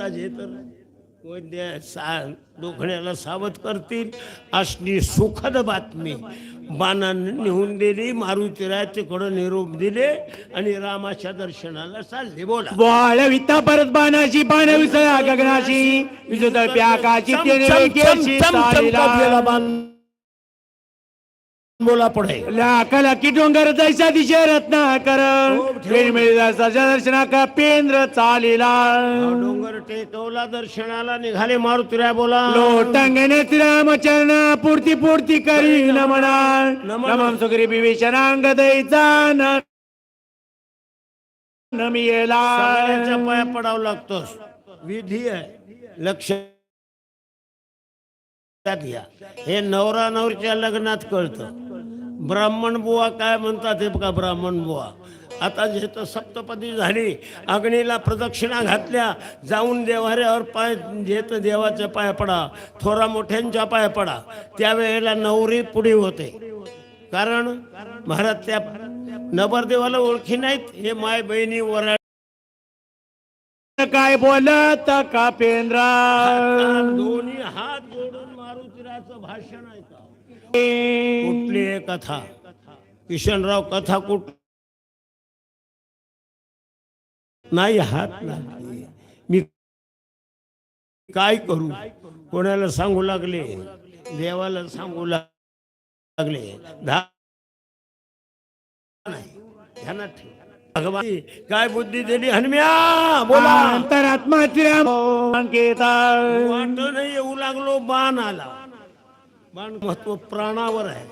आता जे तर वैद्य सा दुखण्याला सावध करतील असली सुखद बातमी. बाणाने नेऊन दिली मारुतीराय तिकडं निरोप दिले आणि रामाच्या दर्शनाला चालले. बोला. वाळविता परत बाणाची बाण विसरा गगनाची. विजुत प्याकाची चम, तेने चम, चम, वेगेची चम, चम, चालीला. कापलेला बाण. बोला पुढे. लाखला की डोंगर जैसा दिशे रत्नाकर. ठेव. वेळमिळी जैसाच्या दर्शना का पेंद्र चालीला. डोंगर टेकवला दर्शनाला निघाले मारुतीराय बोला. लोटांगणे रामचरण पूर्ती पूर्ती करी नमना. नमन. सुग्री विभीषणांग दैचा न नमियेला. पाया पडावं लागतोस विधी आहे. लक्ष घ्या. हे नवरा नवरीच्या लग्नात कळतं. ब्राह्मण बुवा काय म्हणतात हे बघा ब्राह्मण बुवा. आता जिथं सप्तपदी झाली अग्नीला प्रदक्षिणा घातल्या जाऊन देवाऱ्यावर पाय जेत देवाच्या पाया पडा थोरा मोठ्यांच्या पाया पडा. त्यावेळेला नवरी पुढे होते. कारण महाराज त्या नवरदेवाला ओळखी नाहीत हे माय बहिणी वरा काय बोलत का पेंद्रा? दोन्ही हात जोडून मारुतीराचं भाषण ऐका कुठली कथा? किशनराव कथा कुठ नाही हात लागले मी काय करू? कोणाला सांगू लागले? देवाला सांगू लागले. धा नाही. ध्यानात ठेव. भगवान काय बुद्धी दिली? हनुम्या बोला. अंतरात्मा वाट नाही येऊ लागलो बाण आला. बाण महत्त्व प्राणावर आहे.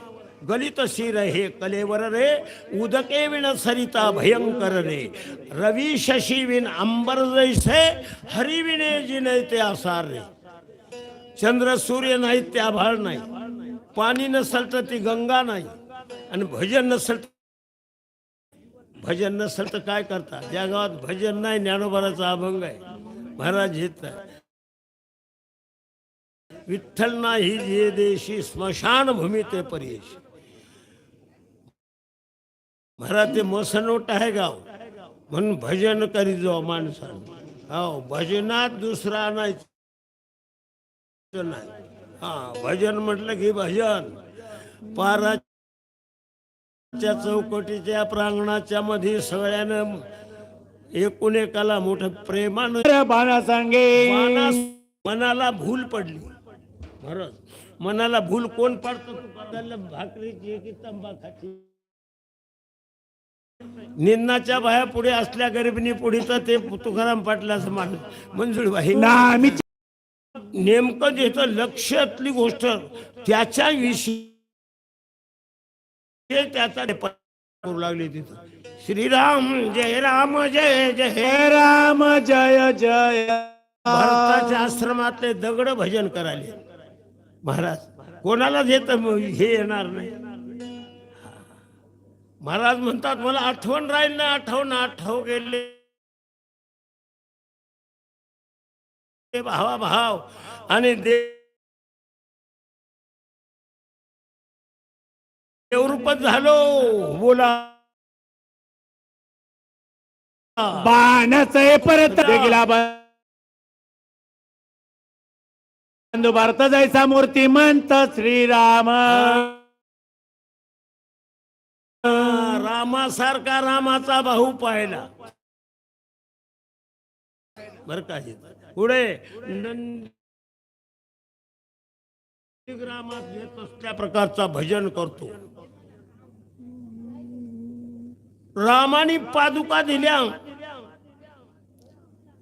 गलित शिर हे कलेवर रे. उदके विण सरिता भयंकर रे. रवी शशी विण अंबर जैसे हरिविणे जी नाही ते आसार रे. चंद्र सूर्य नाही ते आभाळ नाही. पाणी नसल तर ती गंगा नाही. आणि भजन नसल भजन नसेल तर काय करता? ज्या गावात भजन नाही ज्ञानोबाराचा अभंग आहे. महाराज घेत विठ्ठल नाही जे देशी स्मशान भूमी ते परेश. महाराज ते मसनोट आहे गाव. म्हणून भजन करी जाऊ माणसानं. हो भजनात दुसरा नाही. नाही. हा भजन म्हटलं की भजन. पाराच्या चौकटीच्या प्रांगणाच्या मध्ये सगळ्यानं एकूण एकाला मोठं प्रेमानं बाणा सांगे मनाला भूल पडली. महाराज मनाला भूल कोण पडतो? त्याला भाकरीची की तंबाखाची. निन्नाच्या बाया पुढे असल्या गरिबीनी पुढे तर ते तुकाराम पाटलाचं माणूस. मंजुळबाई नामी नेमकं जिथं लक्षातली गोष्ट त्याच्या विषयी त्याचा करू लागले तिथं. श्रीराम जय राम जय जय. जय राम जय जय. भरताच्या आश्रमातले दगड भजन करायले. महाराज कोणाला देत हे येणार नाही. महाराज म्हणतात मला आठवण राहील ना आठवण आठव गेले. भावा भाव आणि देवरूपच झालो बोला. बाणच परत. गेला बंधू भारत जायचा मूर्तिमंत श्रीराम. रामासारखा रामाचा भाऊ पाहिला. बर का पुढे नंदीग्रामात येत असल्या प्रकारचा भजन करतो. रामाने पादुका दिल्या.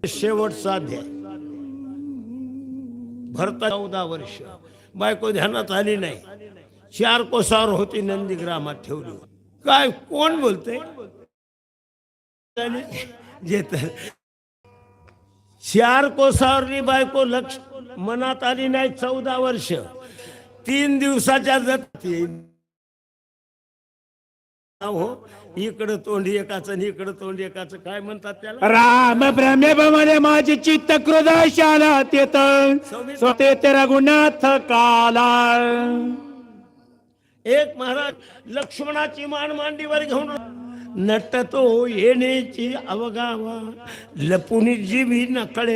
शेवटचा अध्याय भरता चौदा वर्ष. बायको ध्यानात आली नाही. चार कोसावर होती नंदीग्रामात ठेवली. काय कोण बोलते जेत चार कोसावरली बायको लक्ष मनात आली नाही चौदा वर्ष. तीन दिवसाच्या जत हो इकडं तोंड एकाचं आणि इकडं तोंड एकाचं. काय म्हणतात त्याला? राम ब्रह्मे माझे चित्त क्रोध शाला तेत. स्वते तेरा गुणाथ काला. एक महाराज लक्ष्मणाची मान मांडीवर घेऊन नटतो येण्याची अवगावा. लपुनी जीवी नकळे